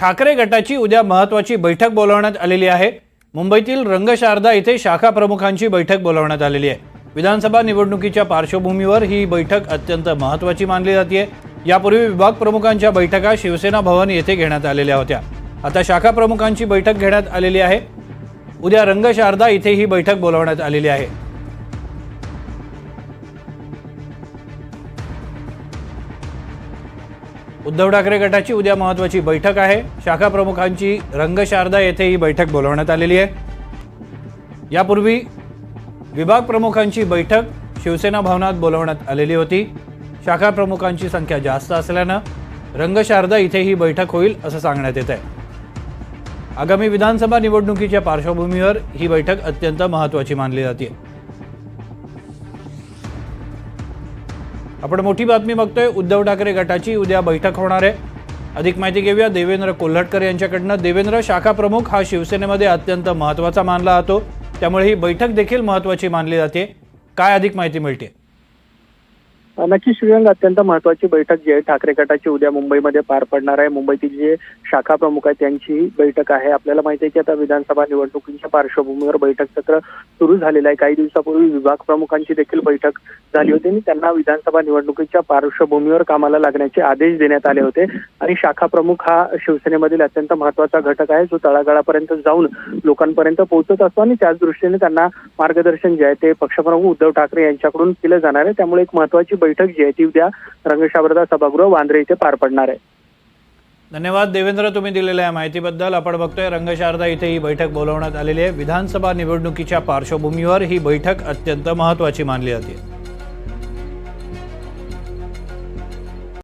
ठाकरे गटाची उद्या महत्वाची बैठक बोलावण्यात आलेली आहे. मुंबईतील रंगशारदा इथे शाखा प्रमुखांची बैठक बोलावण्यात आलेली आहे. विधानसभा निवडणुकीच्या पार्श्वभूमीवर ही बैठक अत्यंत महत्वाची मानली जाते. यापूर्वी विभाग प्रमुखांच्या बैठका शिवसेना भवन येथे घेण्यात आलेल्या होत्या. आता शाखा प्रमुखांची बैठक घेण्यात आलेली आहे. उद्या रंगशारदा इथे ही बैठक बोलावण्यात आलेली आहे. उद्धव ठाकरे गटाची उद्या महत्वाची बैठक आहे. शाखा प्रमुखांची रंगशारदा येथे ही बैठक बोलवण्यात आलेली आहे. यापूर्वी विभाग प्रमुखांची बैठक शिवसेना भवनात बोलावण्यात आलेली होती. शाखा प्रमुखांची संख्या जास्त असल्यानं रंगशारदा इथे ही बैठक होईल असं सांगण्यात येत आहे आगामी विधानसभा निवडणुकीच्या पार्श्वभूमीवर ही बैठक अत्यंत महत्वाची मानली जाते आपण मोठी बातमी बघतोय उद्धव ठाकरे गटाची उद्या बैठक होणार आहे. अधिक माहिती घेऊया देवेंद्र कोल्हटकर यांच्याकडनं. देवेंद्र शाखा प्रमुख हा शिवसेनेमध्ये अत्यंत महत्त्वाचा मानला जातो. त्यामुळे ही बैठक देखील महत्वाची मानली जाते. काय अधिक माहिती मिळते? नक्की श्रीरंग अत्यंत महत्वाची बैठक जी आहे ठाकरे गटाची उद्या मुंबईमध्ये पार पडणार आहे. मुंबईतील जे शाखा प्रमुख आहेत त्यांची बैठक आहे. आपल्याला माहिती आहे की आता विधानसभा निवडणुकीच्या पार्श्वभूमीवर बैठक सत्र सुरू झालेलं आहे. काही दिवसापूर्वी विभाग प्रमुखांची देखील बैठक झाली होती आणि त्यांना विधानसभा निवडणुकीच्या पार्श्वभूमीवर कामाला लागण्याचे आदेश देण्यात आले होते. आणि शाखा प्रमुख हा शिवसेनेमधील अत्यंत महत्त्वाचा घटक आहे. जो तळागाळापर्यंत जाऊन लोकांपर्यंत पोहोचत असतो आणि त्याच दृष्टीने त्यांना मार्गदर्शन जे आहे ते पक्षप्रमुख उद्धव ठाकरे यांच्याकडून केलं जाणार आहे. त्यामुळे एक महत्वाची बैठक जी आहे ती उद्या रंगशाबरदा सभागृह वांद्रे इथे पार पडणार आहे. धन्यवाद देवेंद्र तुम्ही दिलेल्या या माहितीबद्दल. आपण बघतोय रंगशारदा इथे ही बैठक बोलवण्यात आलेली आहे. विधानसभा निवडणुकीच्या पार्श्वभूमीवर ही बैठक अत्यंत महत्वाची मानली जाते.